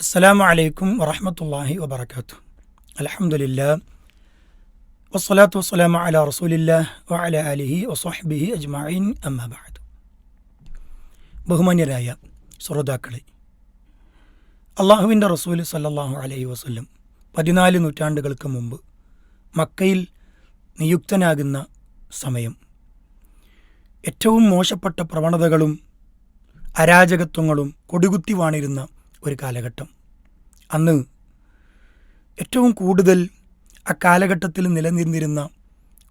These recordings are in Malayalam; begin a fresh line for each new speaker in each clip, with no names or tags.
അസ്സലാമു അലൈക്കും വറഹമത്തല്ലാഹി വബർക്കാത്തു അലഹമുല്ല വസ്സലാത്തു വസ്സലാമ അല റസൂലില്ല വഅല അലിഹി വസ്ഹബിഹി അജ്മഈൻ. അമ്മബാദ് ബഹുമാന്യരായ ശ്രോതാക്കളെ അള്ളാഹുവിന്റെ റസൂൽ സല്ലാഹു അലൈഹി വസ്ല്ലം പതിനാല് നൂറ്റാണ്ടുകൾക്ക് മുമ്പ് മക്കയിൽ നിയുക്തനാകുന്ന സമയം ഏറ്റവും മോശപ്പെട്ട പ്രവണതകളും അരാജകത്വങ്ങളും കൊടികുത്തി വാണിരുന്ന ഒരു കാലഘട്ടം. അന്ന് ഏറ്റവും കൂടുതൽ ആ കാലഘട്ടത്തിൽ നിലനിന്നിരുന്ന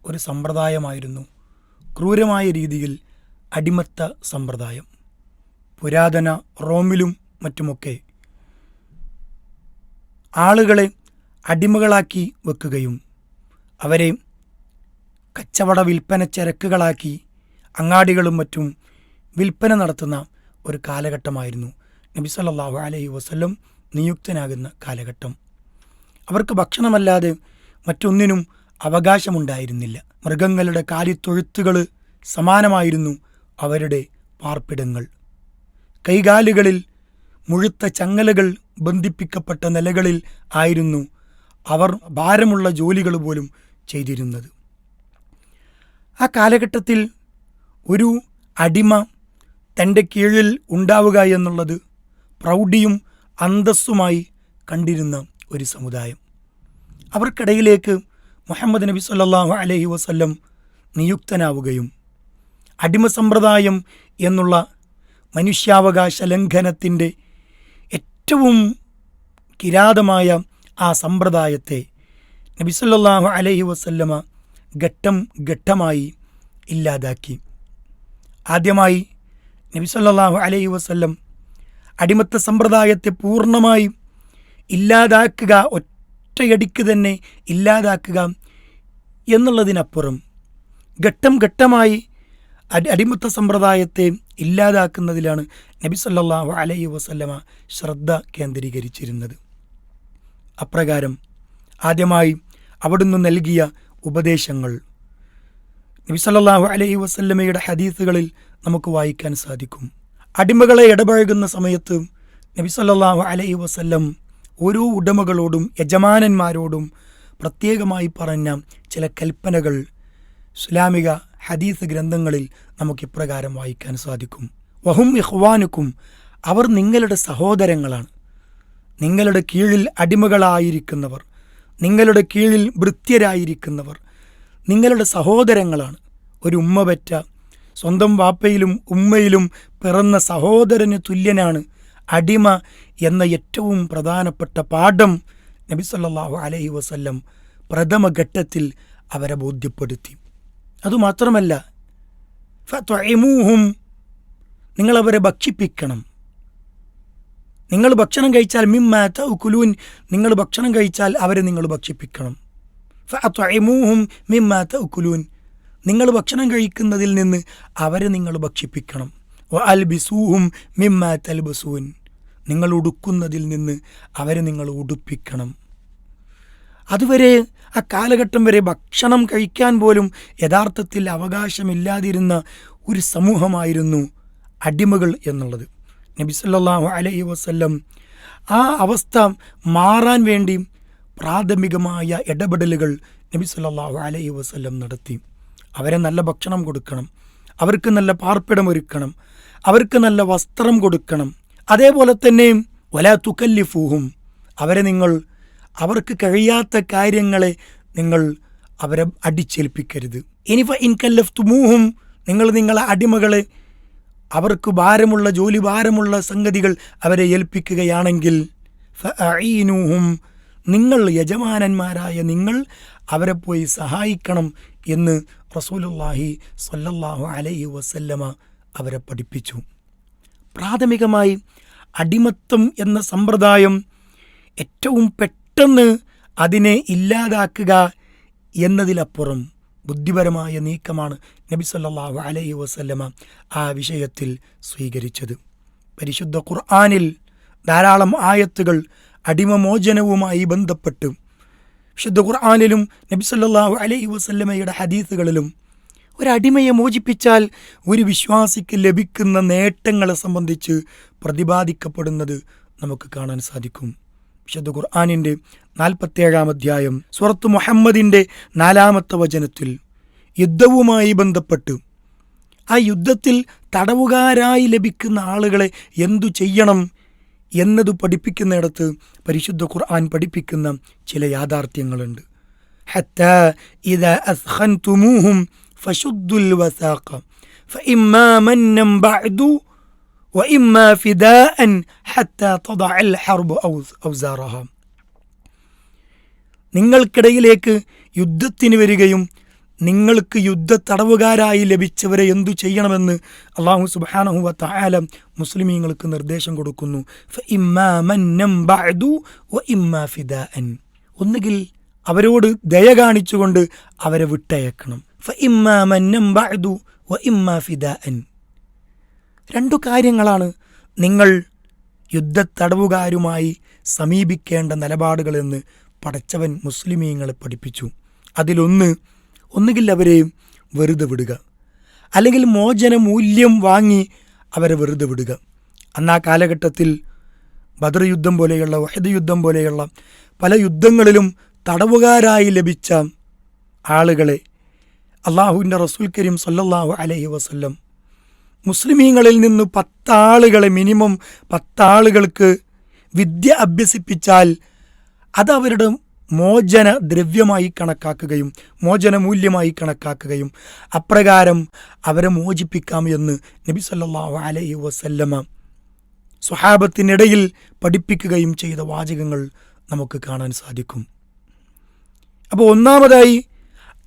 ഒരു സമ്പ്രദായമായിരുന്നു ക്രൂരമായ രീതിയിൽ അടിമത്ത സമ്പ്രദായം. പുരാതന റോമിലും മറ്റുമൊക്കെ ആളുകളെ അടിമകളാക്കി വെക്കുകയും അവരെ കച്ചവട വിൽപ്പന ചരക്കുകളാക്കി അങ്ങാടികളും മറ്റും വിൽപ്പന നടത്തുന്ന ഒരു കാലഘട്ടമായിരുന്നു. നബി സല്ലാഹു അലൈഹി വസ്ല്ലം നിയുക്തനാകുന്ന കാലഘട്ടം. അവർക്ക് ഭക്ഷണമല്ലാതെ മറ്റൊന്നിനും അവകാശമുണ്ടായിരുന്നില്ല. മൃഗങ്ങളുടെ കാലിത്തൊഴുത്തുകൾ സമാനമായിരുന്നു അവരുടെ പാർപ്പിടങ്ങൾ. കൈകാലുകളിൽ മുഴുത്ത ചങ്ങലകൾ ബന്ധിപ്പിക്കപ്പെട്ട നിലകളിൽ ആയിരുന്നു അവർ ഭാരമുള്ള ജോലികൾ പോലും ചെയ്തിരുന്നത്. ആ കാലഘട്ടത്തിൽ ഒരു അടിമ തന്റെ കീഴിൽ ഉണ്ടാവുക എന്നുള്ളത് പ്രൗഢിയും അന്തസ്സുമായി കണ്ടിരുന്ന ഒരു സമുദായം. അവർക്കിടയിലേക്ക് മുഹമ്മദ് നബി സല്ലാഹു അലഹി വസ്ല്ലം നിയുക്തനാവുകയും അടിമ സമ്പ്രദായം എന്നുള്ള മനുഷ്യാവകാശ ലംഘനത്തിന്റെ ഏറ്റവും കിരാതമായ ആ സമ്പ്രദായത്തെ നബി സല്ലല്ലാഹു അലൈഹി വസല്ലമ ഘട്ടം ഘട്ടമായി ഇല്ലാതാക്കി. ആദ്യമായി നബി സല്ലല്ലാഹു അലൈഹി വസല്ലം അടിമത്ത സമ്പ്രദായത്തെ പൂർണമായും ഇല്ലാതാക്കുക ഒറ്റയടിക്ക് തന്നെ ഇല്ലാതാക്കുക എന്നുള്ളതിനപ്പുറം ഘട്ടം ഘട്ടമായി അടി അടിമത്ത സമ്പ്രദായത്തെ ഇല്ലാതാക്കുന്നതിലാണ് നബി സല്ലാഹു അലൈഹി വസല്ലമ ശ്രദ്ധ കേന്ദ്രീകരിച്ചിരുന്നത്. അപ്രകാരം ആദ്യമായി അവിടുന്ന് നൽകിയ ഉപദേശങ്ങൾ നബി സല്ലല്ലാഹു അലൈഹി വസല്ലമയുടെ ഹദീസുകളിൽ നമുക്ക് വായിക്കാൻ സാധിക്കും. അടിമകളെ ഇടപഴകുന്ന സമയത്ത് നബി സല്ലല്ലാഹു അലൈഹി വസല്ലം ഓരോ ഉടമകളോടും യജമാനന്മാരോടും പ്രത്യേകമായി പറഞ്ഞ ചില കൽപ്പനകൾ ഇസ്ലാമിക ഹദീസ് ഗ്രന്ഥങ്ങളിൽ നമുക്ക് ഇപ്രകാരം വായിക്കാൻ സാധിക്കും. വഹും ഇഹ്വാനുക്കും അവർ നിങ്ങളുടെ സഹോദരങ്ങളാണ്. നിങ്ങളുടെ കീഴിൽ അടിമകളായിരിക്കുന്നവർ നിങ്ങളുടെ കീഴിൽ ഭൃത്യരായിരിക്കുന്നവർ നിങ്ങളുടെ സഹോദരങ്ങളാണ്. ഒരു ഉമ്മ സ്വന്തം വാപ്പയിലും ഉമ്മയിലും പിറന്ന സഹോദരന് തുല്യനാണ് അടിമ എന്ന ഏറ്റവും പ്രധാനപ്പെട്ട പാഠം നബി സല്ലല്ലാഹു അലൈഹി വസല്ലം പ്രഥമ ഘട്ടത്തിൽ അവരെ ബോധ്യപ്പെടുത്തി. അതുമാത്രമല്ല ഫത്വഇമൂഹും നിങ്ങളവരെ ഭക്ഷിപ്പിക്കണം. നിങ്ങൾ ഭക്ഷണം കഴിച്ചാൽ മിമ്മാത്ത ഉക്കുലൂൻ നിങ്ങൾ ഭക്ഷണം കഴിച്ചാൽ അവരെ നിങ്ങൾ ഭക്ഷിപ്പിക്കണം. ഫഅത്വഇമൂഹും മിമ്മാത്ത ഉക്കുലൂൻ നിങ്ങൾ ഭക്ഷണം കഴിക്കുന്നതിൽ നിന്ന് അവരെ നിങ്ങൾ ഭക്ഷിപ്പിക്കണം. അൽബിസൂഹും മിമ്മാ തൽബസൂൻ. നിങ്ങൾ ഉടുക്കുന്നതിൽ നിന്ന് അവരെ നിങ്ങൾ ഉടുപ്പിക്കണം. അതുവരെ ആ കാലഘട്ടം വരെ ഭക്ഷണം കഴിക്കാൻ പോലും യഥാർത്ഥത്തിൽ അവകാശമില്ലാതിരുന്ന ഒരു സമൂഹമായിരുന്നു അടിമകൾ എന്നുള്ളത്. നബി സല്ലല്ലാഹു അലൈഹി വസല്ലം ആ അവസ്ഥ മാറാൻ വേണ്ടി പ്രാഥമികമായ ഇടപെടലുകൾ നബി സല്ലല്ലാഹു അലൈഹി വസല്ലം നടത്തി. അവരെ നല്ല ഭക്ഷണം കൊടുക്കണം. അവർക്ക് നല്ല പാർപ്പിടം ഒരുക്കണം. അവർക്ക് നല്ല വസ്ത്രം കൊടുക്കണം. അതേപോലെ തന്നെയും വല തുക്കല്ലിഫൂഹും. അവരെ നിങ്ങൾ അവർക്ക് കഴിയാത്ത കാര്യങ്ങളെ നിങ്ങൾ അവരെ അടിച്ചേൽപ്പിക്കരുത്. ഇനി ഇൻകല്ലഫ്തുമൂഹും നിങ്ങൾ നിങ്ങളെ അടിമകളെ അവർക്ക് ഭാരമുള്ള ജോലി ഭാരമുള്ള സംഗതികൾ അവരെ ഏൽപ്പിക്കുകയാണെങ്കിൽ ഫീനൂഹും നിങ്ങൾ യജമാനന്മാരായ നിങ്ങൾ അവരെ പോയി സഹായിക്കണം എന്ന് റസൂലുള്ളാഹി സ്വല്ലല്ലാഹു അലൈഹി വസല്ലമ അവരെ പഠിപ്പിച്ചു. പ്രാഥമികമായി അടിമത്തം എന്ന സമ്പ്രദായം ഏറ്റവും പെട്ടെന്ന് അതിനെ ഇല്ലാതാക്കുക എന്നതിലപ്പുറം ബുദ്ധിപരമായ നീക്കമാണ് നബി സല്ലാഹു അലൈഹി വസല്ലമ ആ വിഷയത്തിൽ സ്വീകരിച്ചത്. പരിശുദ്ധ ഖുർആാനിൽ ധാരാളം ആയത്തുകൾ അടിമമോചനവുമായി ബന്ധപ്പെട്ട് വിശുദ്ധ ഖുർആാനിലും നബി സല്ലല്ലാഹു അലൈഹി വസല്ലമയുടെ ഹദീസുകളിലും ഒരടിമയെ മോചിപ്പിച്ചാൽ ഒരു വിശ്വാസിക്ക് ലഭിക്കുന്ന നേട്ടങ്ങളെ സംബന്ധിച്ച് പ്രതിപാദിക്കപ്പെടുന്നത് നമുക്ക് കാണാൻ സാധിക്കും. വിശുദ്ധ ഖുർആാനിന്റെ നാൽപ്പത്തേഴാം അധ്യായം സുറത്ത് മുഹമ്മദിന്റെ നാലാമത്തെ വചനത്തിൽ യുദ്ധവുമായി ബന്ധപ്പെട്ട് ആ യുദ്ധത്തിൽ തടവുകാരായി ലഭിക്കുന്ന ആളുകളെ എന്തു ചെയ്യണം? എന്നത് പഠിപ്പിക്കുന്നിടത്ത് പരിശുദ്ധ ഖുർആൻ പഠിപ്പിക്കുന്ന ചില യാഥാർത്ഥ്യങ്ങളുണ്ട് حتى إذا أثخنتموهم فشدوا الوثاق فإما منا بعد وإما فداء حتى تضع الحرب أوز- أوزارها നിങ്ങൾക്കിടയിലേക്ക് യുദ്ധത്തിന് വരികയും നിങ്ങൾക്ക് യുദ്ധ തടവുകാരായി ലഭിച്ചവരെ എന്തു ചെയ്യണമെന്ന് അള്ളാഹു സുബാനഹുവ തായാല മുസ്ലിമീങ്ങൾക്ക് നിർദ്ദേശം കൊടുക്കുന്നു. ഒന്നുകിൽ അവരോട് ദയ കാണിച്ചുകൊണ്ട് അവരെ വിട്ടയക്കണം. രണ്ടു കാര്യങ്ങളാണ് നിങ്ങൾ യുദ്ധ തടവുകാരുമായി സമീപിക്കേണ്ട നിലപാടുകളെന്ന് പടച്ചവൻ മുസ്ലിമീങ്ങളെ പഠിപ്പിച്ചു അതിലൊന്ന് ഒന്നുകിൽ അവരെ വെറുതെ വിടുക. അല്ലെങ്കിൽ മോചന മൂല്യം വാങ്ങി അവരെ വെറുതെ വിടുക. അന്ന് ആ കാലഘട്ടത്തിൽ ബദർ യുദ്ധം പോലെയുള്ള വഹദ് യുദ്ധം പോലെയുള്ള പല യുദ്ധങ്ങളിലും തടവുകാരായി ലഭിച്ച ആളുകളെ അള്ളാഹുവിന്റെ റസൂൽ കരീം സല്ലാഹു അലഹി വസ്ല്ലം മുസ്ലിമീങ്ങളിൽ നിന്ന് പത്താളുകളെ മിനിമം പത്താളുകൾക്ക് വിദ്യ അഭ്യസിപ്പിച്ചാൽ അത് മോചന ദ്രവ്യമായി കണക്കാക്കുകയും മോചനമൂല്യമായി കണക്കാക്കുകയും അപ്രകാരം അവരെ മോചിപ്പിക്കാം എന്ന് നബി സല്ലാഹു അലൈഹി വസല്ലമ സ്വഹാബത്തിനിടയിൽ പഠിപ്പിക്കുകയും ചെയ്ത വാചകങ്ങൾ നമുക്ക് കാണാൻ സാധിക്കും. അപ്പോൾ ഒന്നാമതായി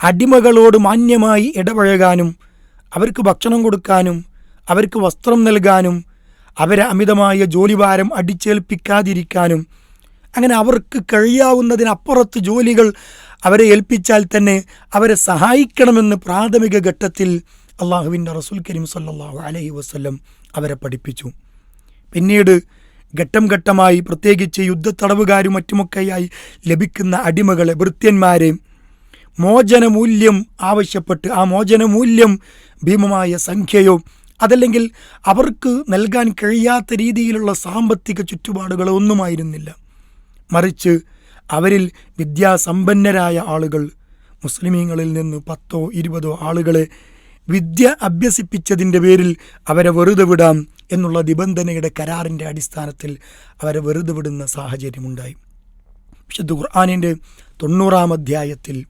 അടിമകളോട് മാന്യമായി ഇടപഴകാനും അവർക്ക് ഭക്ഷണം കൊടുക്കാനും അവർക്ക് വസ്ത്രം നൽകാനും അവരെ അമിതമായ ജോലിഭാരം അടിച്ചേൽപ്പിക്കാതിരിക്കാനും അങ്ങനെ അവർക്ക് കഴിയാവുന്നതിനപ്പുറത്ത് ജോലികൾ അവരെ ഏൽപ്പിച്ചാൽ തന്നെ അവരെ സഹായിക്കണമെന്ന് പ്രാഥമിക ഘട്ടത്തിൽ അള്ളാഹുവിന്റെ റസുൽ കരീം സല്ലാഹു അലഹി വസ്ല്ലം അവരെ പഠിപ്പിച്ചു. പിന്നീട് ഘട്ടം ഘട്ടമായി പ്രത്യേകിച്ച് യുദ്ധത്തടവുകാരും മറ്റുമൊക്കെയായി ലഭിക്കുന്ന അടിമകളെ ഭൃത്യന്മാരെ മോചനമൂല്യം ആവശ്യപ്പെട്ട് ആ മോചനമൂല്യം ഭീമമായ സംഖ്യയോ അതല്ലെങ്കിൽ അവർക്ക് നൽകാൻ കഴിയാത്ത രീതിയിലുള്ള സാമ്പത്തിക ചുറ്റുപാടുകളോ ഒന്നുമായിരുന്നില്ല. മറിച്ച് അവരിൽ വിദ്യാസമ്പന്നരായ ആളുകൾ മുസ്ലിമീങ്ങളിൽ നിന്ന് പത്തോ ഇരുപതോ ആളുകളെ വിദ്യ അഭ്യസിപ്പിച്ചതിന്റെ പേരിൽ അവരെ വെറുതെ വിടാം എന്നുള്ള നിബന്ധനയുടെ കരാറിന്റെ അടിസ്ഥാനത്തിൽ അവരെ വെറുതെ വിടുന്ന സാഹചര്യമുണ്ടായി. വിശുദ്ധ ഖുർആാനിന്റെ തൊണ്ണൂറാം അധ്യായത്തിൽ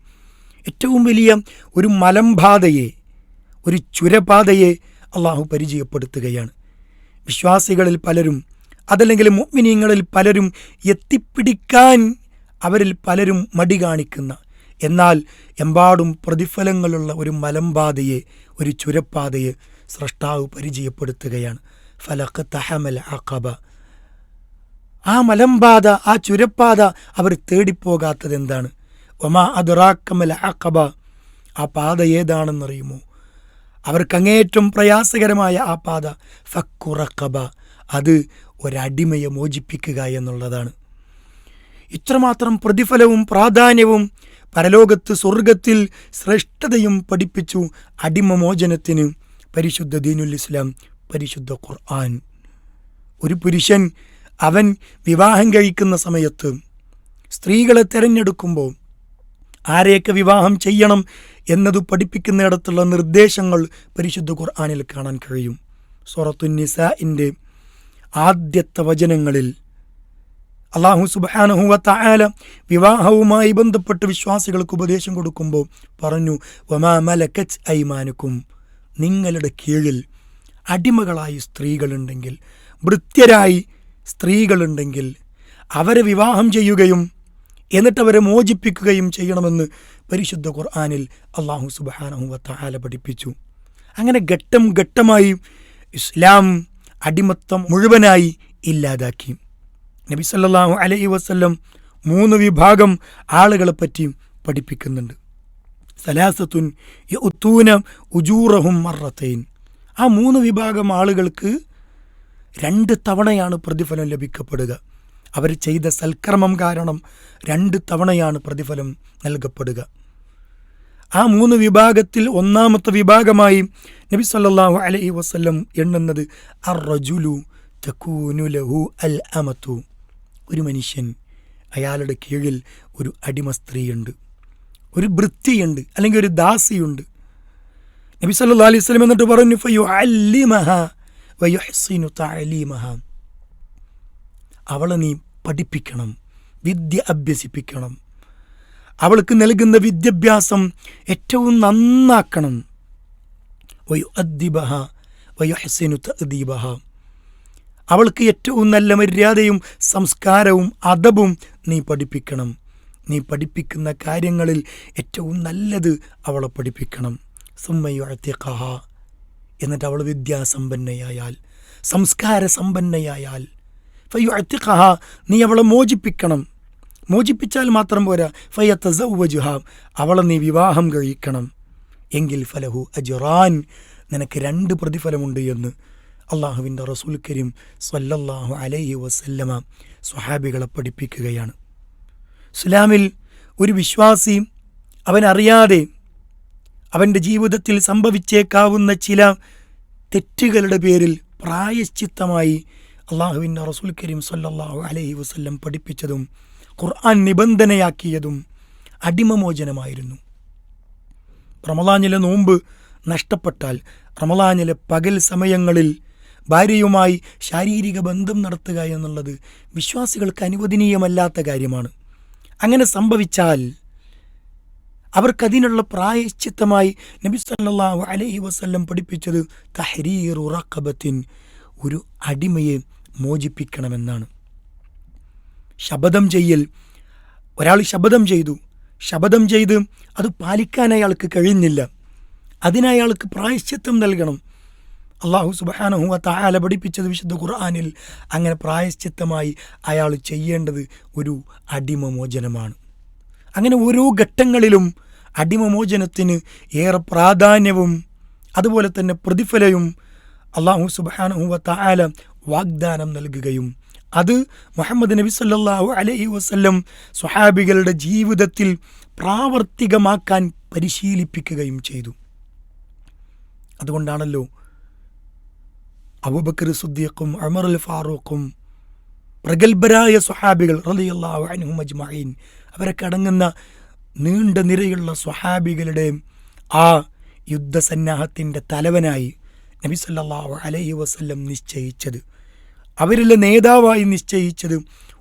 ഏറ്റവും വലിയ ഒരു മലമ്പാതയെ ഒരു ചുരപാതയെ അള്ളാഹു പരിചയപ്പെടുത്തുകയാണ്. വിശ്വാസികളിൽ പലരും അതല്ലെങ്കിൽ മുഅ്മിനീങ്ങളിൽ പലരും എത്തിപ്പിടിക്കാൻ അവരിൽ പലരും മടി കാണിക്കുന്ന. എന്നാൽ എമ്പാടും പ്രതിഫലങ്ങളുള്ള ഒരു മലമ്പാതയെ ഒരു ചുരപ്പാതയെ സ്രഷ്ടാവ് പരിചയപ്പെടുത്തുകയാണ്. ഫലക്ക് തഹമൽ അഖബ. ആ മലമ്പാത ആ ചുരപ്പാത അവർ തേടിപ്പോകാത്തത് എന്താണ്? ഒമാ അതുറാക്കമൽ അഖബ. ആ പാത ഏതാണെന്നറിയുമോ? അവർക്കങ്ങേറ്റം പ്രയാസകരമായ ആ പാത ഫക്കുറക്കബ അത് ഒരടിമയെ മോചിപ്പിക്കുക എന്നുള്ളതാണ്. ഇത്രമാത്രം പ്രതിഫലവും പ്രാധാന്യവും പരലോകത്ത് സ്വർഗത്തിൽ ശ്രേഷ്ഠതയും പഠിപ്പിച്ചു അടിമമോചനത്തിന് പരിശുദ്ധ ദീനുൽ ഇസ്ലാം പരിശുദ്ധ ഖുർആൻ. ഒരു പുരുഷൻ അവൻ വിവാഹം കഴിക്കുന്ന സമയത്ത് സ്ത്രീകളെ തിരഞ്ഞെടുക്കുമ്പോൾ ആരെയൊക്കെ വിവാഹം ചെയ്യണം എന്നത് പഠിപ്പിക്കുന്നിടത്തുള്ള നിർദ്ദേശങ്ങൾ പരിശുദ്ധ ഖുർആാനിൽ കാണാൻ കഴിയും. സൂറത്തുനിസഇന്റെ ആദ്യത്തെ വചനങ്ങളിൽ അള്ളാഹു സുബാനഹുവ തായാല വിവാഹവുമായി ബന്ധപ്പെട്ട് വിശ്വാസികൾക്ക് ഉപദേശം കൊടുക്കുമ്പോൾ പറഞ്ഞു വമാ മലക്കച്ച് ഐമാനുക്കും. നിങ്ങളുടെ കീഴിൽ അടിമകളായി സ്ത്രീകളുണ്ടെങ്കിൽ വൃത്യരായി സ്ത്രീകളുണ്ടെങ്കിൽ അവരെ വിവാഹം ചെയ്യുകയും എന്നിട്ട് അവരെ മോചിപ്പിക്കുകയും ചെയ്യണമെന്ന് പരിശുദ്ധ ഖുർആാനിൽ അള്ളാഹു സുബാനഹുവ തായാല പഠിപ്പിച്ചു. അങ്ങനെ ഘട്ടം ഘട്ടമായി ഇസ്ലാം അടിമത്തം മുഴുവനായി ഇല്ലാതാക്കി. നബി സല്ലാഹു അലൈഹി വസല്ലം മൂന്ന് വിഭാഗം ആളുകളെ പറ്റിയും പഠിപ്പിക്കുന്നുണ്ട്. സലാസത്തുൻ ഉത്തൂന ഉജൂറഹും മറത്തൈൻ ആ മൂന്ന് വിഭാഗം ആളുകൾക്ക് രണ്ട് തവണയാണ് പ്രതിഫലം ലഭിക്കപ്പെടുക. അവർ ചെയ്ത സൽക്കർമ്മം കാരണം രണ്ട് തവണയാണ് പ്രതിഫലം നൽകപ്പെടുക. ആ മൂന്ന് വിഭാഗത്തിൽ ഒന്നാമത്തെ വിഭാഗമായി നബി സല്ലാഹു അലൈഹി വസല്ലം എണ്ണുന്നത് അർ റജുലു അൽ അമത്തു ഒരു മനുഷ്യൻ അയാളുടെ കീഴിൽ ഒരു അടിമ സ്ത്രീയുണ്ട് ഒരു വൃത്തിയുണ്ട് അല്ലെങ്കിൽ ഒരു ദാസിയുണ്ട്. നബി സല്ലാ അലൈഹി സ്വലം എന്നിട്ട് പറഞ്ഞു അവളെ നീ പഠിപ്പിക്കണം വിദ്യ അഭ്യസിപ്പിക്കണം. അവൾക്ക് നൽകുന്ന വിദ്യാഭ്യാസം ഏറ്റവും നന്നാക്കണം. വയു അദ്ദിബഹ വയുഹ്സിനു അവൾക്ക് ഏറ്റവും നല്ല മര്യാദയും സംസ്കാരവും അദബും നീ പഠിപ്പിക്കണം. നീ പഠിപ്പിക്കുന്ന കാര്യങ്ങളിൽ ഏറ്റവും നല്ലത് അവളെ പഠിപ്പിക്കണം. സുമ്മയുഴത്തിക്കഹ എന്നിട്ട് അവൾ വിദ്യാസമ്പന്നയായാൽ സംസ്കാര സമ്പന്നയായാൽ നീ അവളെ മോചിപ്പിക്കണം. മോചിപ്പിച്ചാൽ മാത്രം പോരാ. ഫയ്യത്ത സൗവജുഹാം അവളെ നീ വിവാഹം കഴിക്കണം. എങ്കിൽ ഫലഹു അജുറാൻ. നിനക്ക് രണ്ട് പ്രതിഫലമുണ്ട് എന്ന് അള്ളാഹുവിന്റെ റസൂൽ കരീം സല്ലല്ലാഹു അലൈഹി വസല്ലമ സ്വഹാബികളെ പഠിപ്പിക്കുകയാണ്. ഇസ്ലാമിൽ ഒരു വിശ്വാസി അവനറിയാതെ അവന്റെ ജീവിതത്തിൽ സംഭവിച്ചേക്കാവുന്ന ചില തെറ്റുകളുടെ പേരിൽ പ്രായശ്ചിത്തമായി അള്ളാഹുവിന്റെ റസൂൽ കരീം സല്ലല്ലാഹു അലൈഹി വസല്ലം പഠിപ്പിച്ചതും ഖുർആൻ നിബന്ധനയാക്കിയതും അടിമമോചനമായിരുന്നു. റമലാനിലെ നോമ്പ് നഷ്ടപ്പെട്ടാൽ റമലാനിലെ പകൽ സമയങ്ങളിൽ ഭാര്യയുമായി ശാരീരിക ബന്ധം നടത്തുക എന്നുള്ളത് വിശ്വാസികൾക്ക് അനുവദനീയമല്ലാത്ത കാര്യമാണ്. അങ്ങനെ സംഭവിച്ചാൽ അവർക്കതിനുള്ള പ്രായശ്ചിത്തമായി നബി സല്ലല്ലാഹു അലഹി വസ്ല്ലം പഠിപ്പിച്ചത് തഹരീർ ഉറക്കബത്തിൻ ഒരു അടിമയെ മോചിപ്പിക്കണമെന്നാണ്. ശപഥം ചെയ്യൽ. ഒരാൾ ശപഥം ചെയ്തു. ശപഥം ചെയ്ത് അത് പാലിക്കാൻ അയാൾക്ക് കഴിഞ്ഞില്ല അതിനയാൾക്ക് പ്രായശ്ചിത്വം നൽകണം. അള്ളാഹു സുബാനഹു തായാല പഠിപ്പിച്ചത് വിശുദ്ധ ഖുർആാനിൽ അങ്ങനെ പ്രായശ്ചിത്തമായി അയാൾ ചെയ്യേണ്ടത് ഒരു അടിമമോചനമാണ്. അങ്ങനെ ഓരോ ഘട്ടങ്ങളിലും അടിമമോചനത്തിന് ഏറെ പ്രാധാന്യവും അതുപോലെ തന്നെ പ്രതിഫലയും അള്ളാഹു സുബാനഹു തായാല വാഗ്ദാനം നൽകുകയും അത് മുഹമ്മദ് നബി സല്ലാഹു അലൈഹി വസ്ല്ലം സ്വഹാബികളുടെ ജീവിതത്തിൽ പ്രാവർത്തികമാക്കാൻ പരിശീലിപ്പിക്കുകയും ചെയ്തു. അതുകൊണ്ടാണല്ലോ അബൂബക്കർ സുദ്ദീഖും അമർ അൽ ഫാറൂഖും പ്രഗത്ഭരായ സ്വഹാബികൾ അൻഹും അജ്മഈൻ അവരൊക്കെ അടങ്ങുന്ന നീണ്ട നിരയുള്ള സ്വഹാബികളുടെ ആ യുദ്ധസന്നാഹത്തിന്റെ തലവനായി നബി സല്ലല്ലാഹു അലൈഹി വസല്ലം നിശ്ചയിച്ചത്. അവരിലെ നേതാവായി നിശ്ചയിച്ചത്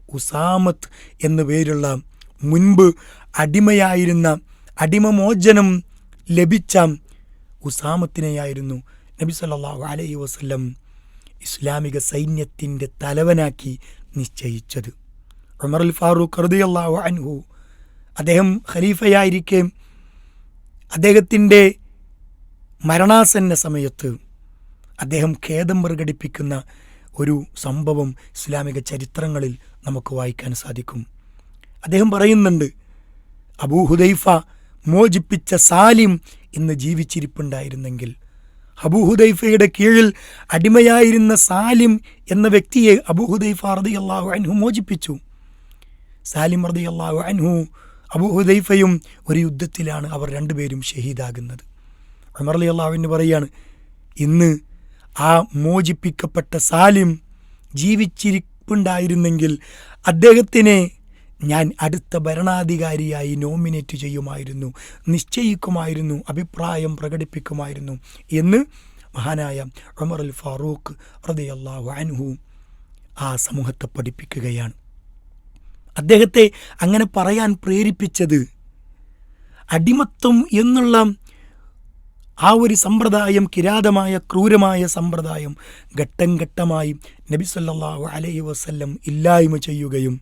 ഉസാമത്ത് എന്നു പേരുള്ള മുൻപ് അടിമയായിരുന്ന അടിമമോചനം ലഭിച്ച ഉസാമത്തിനെയായിരുന്നു നബി സല്ലല്ലാഹു അലൈഹി വസ്ലം ഇസ്ലാമിക സൈന്യത്തിന്റെ തലവനാക്കി നിശ്ചയിച്ചത്. ഉമർ അൽ ഫാറൂഖ് റളിയല്ലാഹു അൻഹു അദ്ദേഹം ഖലീഫയായിരിക്കെ അദ്ദേഹത്തിന്റെ മരണാസന്ന സമയത്ത് അദ്ദേഹം ഖേദം പ്രകടിപ്പിക്കുന്ന ഒരു സംഭവം ഇസ്ലാമിക ചരിത്രങ്ങളിൽ നമുക്ക് വായിക്കാൻ സാധിക്കും. അദ്ദേഹം പറയുന്നുണ്ട് അബൂ ഹുദൈഫ മോചിപ്പിച്ച സാലിം ഇന്ന് ജീവിച്ചിരിപ്പുണ്ടായിരുന്നെങ്കിൽ അബൂഹുദൈഫയുടെ കീഴിൽ അടിമയായിരുന്ന സാലിം എന്ന വ്യക്തിയെ അബൂഹുദൈഫ റതി അള്ളാഹു അൻഹു മോചിപ്പിച്ചു. സാലിം റതി അള്ളാഹു അൻഹു അബൂ ഹുദൈഫയും ഒരു യുദ്ധത്തിലാണ് അവർ രണ്ടുപേരും ഷഹീദാകുന്നത്. അമർ അലി അള്ളാഹുവിന് പറയാണ് ഇന്ന് ആ മോചിപ്പിക്കപ്പെട്ട സാലിം ജീവിച്ചിരിപ്പുണ്ടായിരുന്നെങ്കിൽ അദ്ദേഹത്തിനെ ഞാൻ അടുത്ത ഭരണാധികാരിയായി നോമിനേറ്റ് ചെയ്യുമായിരുന്നു നിശ്ചയിക്കുമായിരുന്നു അഭിപ്രായം പ്രകടിപ്പിക്കുമായിരുന്നു എന്ന് മഹാനായ ഉമർ അൽ ഫാറൂഖ് റളിയല്ലാഹു അൻഹു ആ സമൂഹത്തെ പഠിപ്പിക്കുകയാണ്. അദ്ദേഹത്തെ അങ്ങനെ പറയാൻ പ്രേരിപ്പിച്ചത് അടിമത്വം എന്നുള്ള ആ ഒരു സമ്പ്രദായം കിരാതമായ ക്രൂരമായ സമ്പ്രദായം ഘട്ടം ഘട്ടമായി നബി സല്ലാഹു അലൈഹി വസ്ല്ലം ഇല്ലായ്മ ചെയ്യുകയും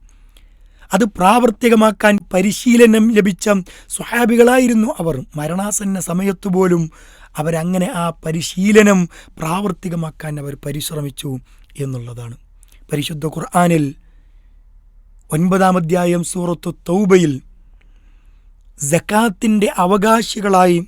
അത് പ്രാവർത്തികമാക്കാൻ പരിശീലനം ലഭിച്ച സ്വഹാബികളായിരുന്നു അവർ. മരണാസന്ന സമയത്തു പോലും അവരങ്ങനെ ആ പരിശീലനം പ്രാവർത്തികമാക്കാൻ അവർ പരിശ്രമിച്ചു എന്നുള്ളതാണ്. പരിശുദ്ധ ഖുർആാനിൽ ഒൻപതാം അധ്യായം സൂറത്തു തൗബയിൽ ജക്കാത്തിന്റെ അവകാശികളായി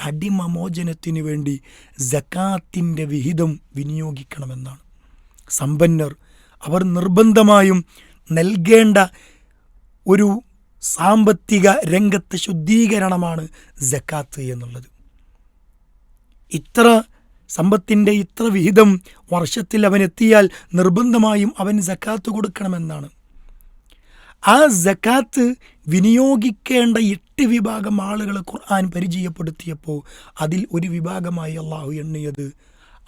അടിമമോചനത്തിന് വേണ്ടി ജക്കാത്തിന്റെ വിഹിതം വിനിയോഗിക്കണമെന്നാണ്. സമ്പന്നർ അവർ നിർബന്ധമായും നൽകേണ്ട ഒരു സാമ്പത്തിക രംഗത്തെ ശുദ്ധീകരണമാണ് ജക്കാത്ത് എന്നുള്ളത്. ഇത്ര സമ്പത്തിന്റെ ഇത്ര വിഹിതം വർഷത്തിൽ അവനെത്തിയാൽ നിർബന്ധമായും അവൻ ജക്കാത്ത് കൊടുക്കണമെന്നാണ്. ആ ജക്കാത്ത് വിനിയോഗിക്കേണ്ട എട്ട് വിഭാഗം ആളുകളെ ഖുർആൻ പരിചയപ്പെടുത്തിയപ്പോൾ അതിൽ ഒരു വിഭാഗമായി അള്ളാഹു എണ്ണിയത്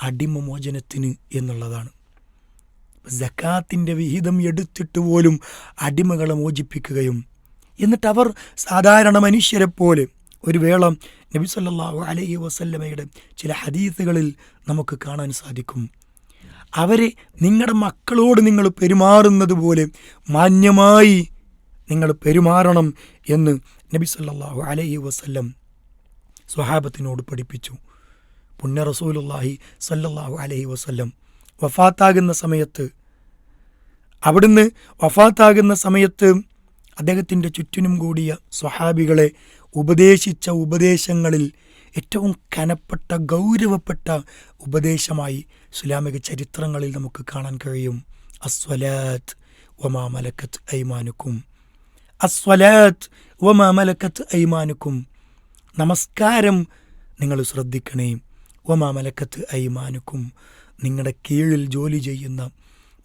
അടിമമോചനത്തിന് എന്നുള്ളതാണ്. ജക്കാത്തിന്റെ വിഹിതം എടുത്തിട്ട് പോലും അടിമകളെ മോചിപ്പിക്കുകയും എന്നിട്ട് അവർ സാധാരണ മനുഷ്യരെ പോലെ ഒരു വേള നബി സല്ലല്ലാഹു അലൈഹി വസല്ലമയുടെ ചില ഹദീസുകളിൽ നമുക്ക് കാണാൻ സാധിക്കും. അവരെ നിങ്ങളുടെ മക്കളോട് നിങ്ങൾ പെരുമാറുന്നത് പോലെ മാന്യമായി നിങ്ങൾ പെരുമാറണം എന്ന് നബി സല്ലാഹു അലൈഹി വസ്ല്ലം സ്വഹാബത്തിനോട് പഠിപ്പിച്ചു. പുണ്യ റസൂലുള്ളാഹി സല്ലാഹു അലൈഹി വസ്ല്ലം വഫാത്താകുന്ന സമയത്ത് അവിടുന്ന് വഫാത്താകുന്ന സമയത്ത് അദ്ദേഹത്തിന്റെ ചുറ്റിനും കൂടിയ സ്വഹാബികളെ ഉപദേശിച്ച ഉപദേശങ്ങളിൽ ഏറ്റവും കനപ്പെട്ട ഗൗരവപ്പെട്ട ഉപദേശമായി ഇസ്ലാമിക ചരിത്രങ്ങളിൽ നമുക്ക് കാണാൻ കഴിയും. അസ്വലാത്ത് വമാ മലക്കത്ത് ഐമാനുക്കും. അസ്വലാത്ത് വമാ മലക്കത്ത് ഐമാനുക്കും. നമസ്കാരം നിങ്ങൾ ശ്രദ്ധിക്കണേ. വമാ മലക്കത്ത് ഐമാനുക്കും. നിങ്ങളുടെ കീഴിൽ ജോലി ചെയ്യുന്ന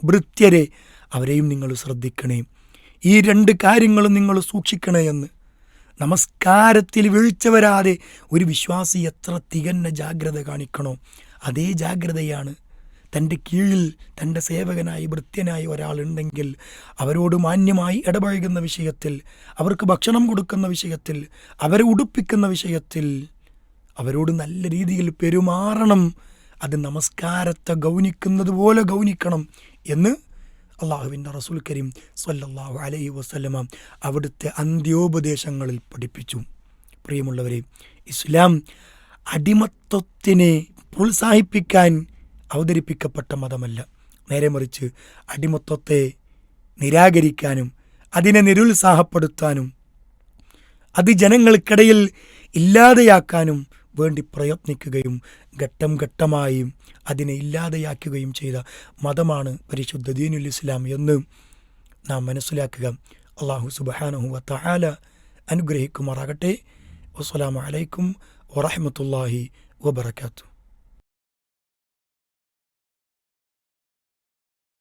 വൃത്യരെ അവരെയും നിങ്ങൾ ശ്രദ്ധിക്കണേ. ഈ രണ്ട് കാര്യങ്ങളും നിങ്ങൾ സൂക്ഷിക്കണേ എന്ന് നമസ്കാരത്തിൽ വീഴ്ച വരാതെ ഒരു വിശ്വാസി എത്ര തികഞ്ഞ ജാഗ്രത കാണിക്കണോ? അതേ ജാഗ്രതയാണ് തന്റെ കീഴിൽ തന്റെ സേവകനായി വൃത്യനായി ഒരാളുണ്ടെങ്കിൽ അവരോട് മാന്യമായി ഇടപഴകുന്ന വിഷയത്തിൽ അവർക്ക് ഭക്ഷണം കൊടുക്കുന്ന വിഷയത്തിൽ അവരെ ഉടുപ്പിക്കുന്ന വിഷയത്തിൽ അവരോട് നല്ല രീതിയിൽ പെരുമാറണം. അത് നമസ്കാരത്തെ ഗൗനിക്കുന്നത് പോലെ ഗൗനിക്കണം എന്ന് അള്ളാഹുവിന്റെ റസൂൽ കരീം സല്ലല്ലാഹു അലൈഹി വസ്ലമ അവിടുത്തെ അന്ത്യോപദേശങ്ങളിൽ പഠിപ്പിച്ചു. പ്രിയമുള്ളവരെ ഇസ്ലാം അടിമത്വത്തിനെ പ്രോത്സാഹിപ്പിക്കാൻ അവതരിപ്പിക്കപ്പെട്ട മതമല്ല. നേരെ മറിച്ച് അടിമത്വത്തെ നിരാകരിക്കാനും അതിനെ നിരുത്സാഹപ്പെടുത്താനും അത് ജനങ്ങൾക്കിടയിൽ ഇല്ലാതെയാക്കാനും വേണ്ടി പ്രയത്നിക്കുകയും ഘട്ടം ഘട്ടമായി അതിനെ ഇല്ലാതെയാക്കുകയും ചെയ്ത മതമാണ് പരിശുദ്ധ ദീനുൽ ഇസ്ലാം എന്ന് നാം മനസ്സിലാക്കുക. അള്ളാഹു സുബഹാനഹു വത്തഹാല അനുഗ്രഹിക്കുമാറാകട്ടെ. വസ്സലാമലൈക്കും വറഹമത്തല്ലാഹി വബറകാതുഹു.